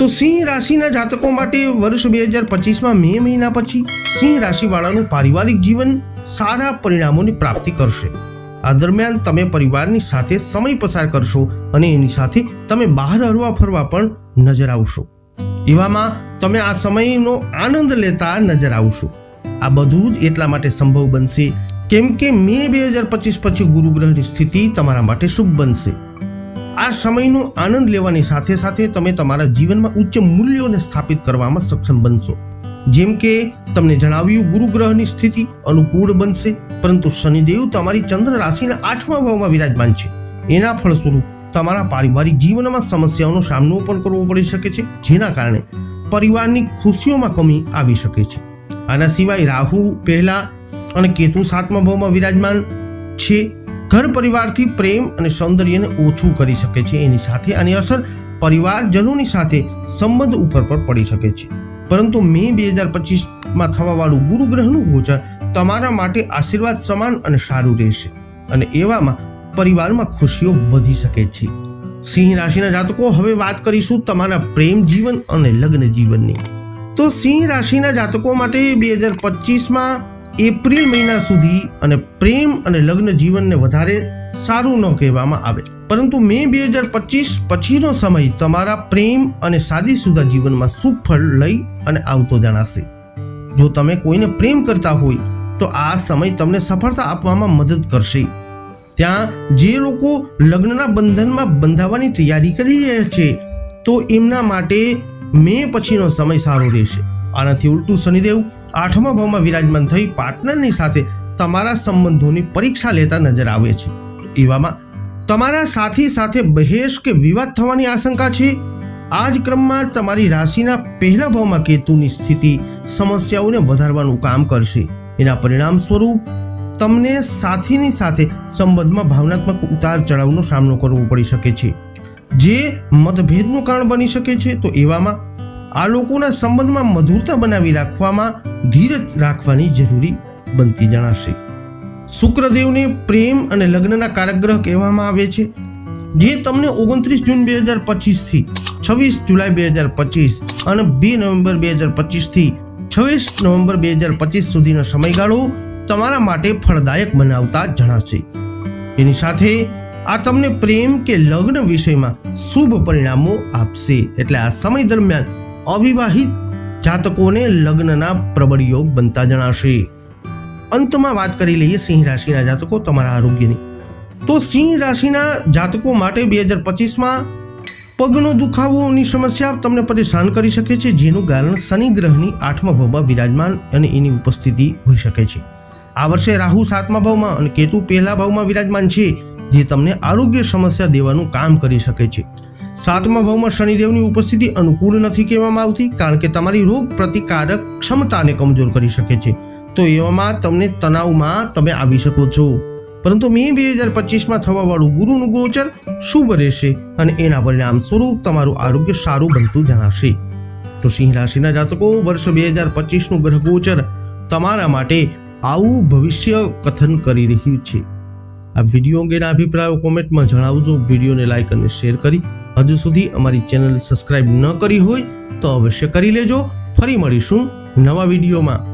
તો સિંહ રાશિના જાતકો માટે વર્ષ બે હજાર પચીસમાં મે મહિના પછી સિંહ રાશિવાળાનું પારિવારિક જીવન સારા પરિણામોની પ્રાપ્તિ કરશે. આ દરમિયાન તમે પરિવારની સાથે સમય પસાર કરશો અને એની સાથે તમે બહાર હરવા ફરવા પણ નજર આવશો. એવામાં તમે આ સમયનો આનંદ લેતા નજર આવશો. આ બધું જ એટલા માટે સંભવ બનશે, કેમ કે મે બે હજાર પચીસ પછી ગુરુગ્રહની સ્થિતિ તમારા માટે શુભ બનશે. આ સમયનો આનંદ લેવાની સાથે સાથે તમે તમારા જીવનમાં ઉચ્ચ મૂલ્યોને સ્થાપિત કરવામાં સક્ષમ બનશો. જેમ કે, તમને જણાવ્યું ગુરુ ગ્રહની સ્થિતિ અનુકૂળ બનશે, પરંતુ શનિદેવ તમારી ચંદ્ર રાશિના આઠમા ભાવમાં વિરાજમાન છે. એના ફળસ્વરૂપ તમારા પારિવારિક જીવનમાં સમસ્યાઓનો સામનો પણ કરવો પડી શકે છે, જેના કારણે પરિવારની ખુશીઓમાં કમી આવી શકે છે. આના સિવાય રાહુ પહેલા અને કેતુ સાતમા ભાવમાં વિરાજમાન છે. ઘર પરિવારથી પ્રેમ અને સૌંદર્યને ઓછું કરી શકે છે. એની સાથે આની અસર પરિવારજનોની સાથે સંબંધ ઉપર પણ પડી શકે છે. પરંતુ મે બે હજાર પચીસમાં થવાવાળું ગુરુ ગ્રહનું ગોચર તમારા માટે આશીર્વાદ સમાન અને સારું રહેશે અને એવામાં પરિવારમાં ખુશીઓ વધી શકે છે. સિંહ રાશિના જાતકો, હવે વાત કરીશું તમારા પ્રેમ જીવન અને લગ્ન જીવનની. તો સિંહ રાશિના જાતકો માટે બે હજાર પચીસમાં એપ્રિલ મહિના સુધી અને પ્રેમ અને લગ્ન જીવનને વધારે સારું ન કહેવામાં આવે. પરંતુ મે બે હજાર પચીસ પછીનો સમય તમારા પ્રેમ અને શાદીશુદા જીવનમાં સુફળ લઈ અને આવતો જણાશે. જો તમે કોઈને પ્રેમ કરતા હોય, તો આ સમય તમને સફળતા આપવામાં મદદ કરશે. ત્યાં જે લોકો લગ્નના બંધનમાં બંધાવવાની તૈયારી કરી રહ્યા છે, તો એમના માટે મે પછીનો સમય સારો રહેશે. આનાથી ઉલટું શનિદેવ આઠમા ભાવમાં વિરાજમાન થઈ પાર્ટનરની સાથે તમારા સંબંધોની પરીક્ષા લેતા નજર આવે છે. એવામાં તમારા સાથી સાથે બહેશ કે વિવાદ થવાની આશંકા છે? આ જ ક્રમમાં તમારી રાશિના પહેલા ભાવમાં કેતુની સ્થિતિ સમસ્યાઓને વધારવાનું કામ કરશે. એના પરિણામ સ્વરૂપ તમને સાથીની સાથે સંબંધમાં ભાવનાત્મક ઉતાર ચઢાવનો સામનો કરવો પડી શકે છે. જે મતભેદનું કારણ બની શકે છે, તો એવામાં આ લોકોના સંબંધમાં મધુરતા બનાવી રાખવામાં ધીરજ રાખવાની જરૂરી બનતી જણાશે. શુક્રદેવને પ્રેમ અને લગ્નના કારકગ્રહ કહેવામાં આવે છે, જે તમને ઓગણત્રીસ જૂન બે હજાર પચીસથી છવ્વીસ જુલાઈ બે હજાર પચીસ અને બે નવેમ્બર બે હજાર પચીસથી છવ્વીસ નવેમ્બર બે હજાર પચીસ સુધીનો સમયગાળો તમારા માટે ફળદાયક બનાવતા જણાશે. એની સાથે આ તમને પ્રેમ કે લગ્ન વિષયમાં શુભ પરિણામો આપશે. એટલે આ સમય દરમિયાન અવિવાહિત જાતકોને લગ્નના પ્રબળ યોગ બનતા જણાશે. અંતમાં વાત કરી લઈએ સિંહ રાશિના જાતકો તમારા આરોગ્યની. તો સિંહ રાશિના જાતકો માટે બે હજાર પચીસમાં પગનો દુખાવોની સમસ્યા તમને પરેશાન કરી શકે છે, જેનું કારણ શનિ ગ્રહની આઠમા ભાવમાં વિરાજમાન અને એની ઉપસ્થિતિ હોઈ શકે છે. આ વર્ષે રાહુ સાતમા ભાવમાં અને કેતુ પહેલા ભાવમાં વિરાજમાન છે, જે તમને આરોગ્ય સમસ્યા દેવાનું કામ કરી શકે છે. સાતમા ભાવમાં શનિદેવની ઉપસ્થિતિ અનુકૂળ નથી કહેવામાં આવતી, કારણ કે તમારી રોગ પ્રતિકારક ક્ષમતાને કમજોર કરી શકે છે. તો એવામાં તમને તણાવમાં તમે આવી શકો છો. પરંતુ મે બે હજાર પચીસમાં થવાવાળું ગુરુનું ગોચર શુભ રહેશે અને એના પરિણામ સ્વરૂપ તમારું આરોગ્ય સારું બનતું જણાશે. તો સિંહ રાશિના જાતકો, વર્ષ બે હજાર પચીસનું ગ્રહ ગોચર તમારા માટે આવું ભવિષ્ય કથન કરી રહ્યું છે. આ વીડિયો અંગેના અભિપ્રાયો કોમેન્ટમાં જણાવજો. વિડીયોને લાઇક અને શેર કરી હજુ સુધી અમારી ચેનલ સબસ્ક્રાઇબ ન કરી હોય તો અવશ્ય કરી લેજો. ફરી મળીશું નવા વિડીયોમાં.